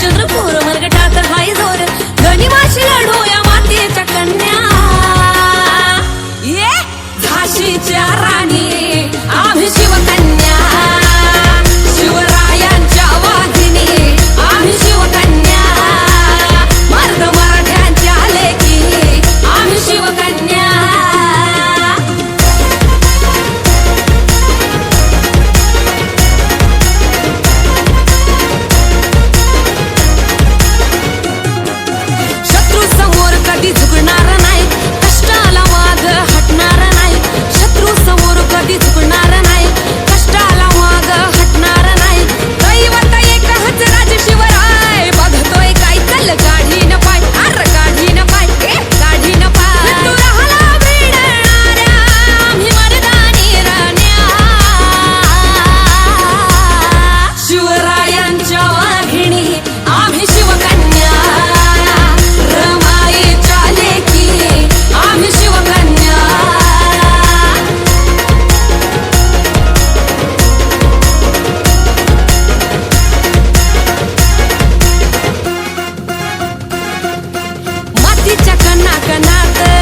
चंद्रपूर मरगटात हाय झोर गणिवाशी लढो या मातेच्या कन्या. ये झाशीच्या राणी. canate.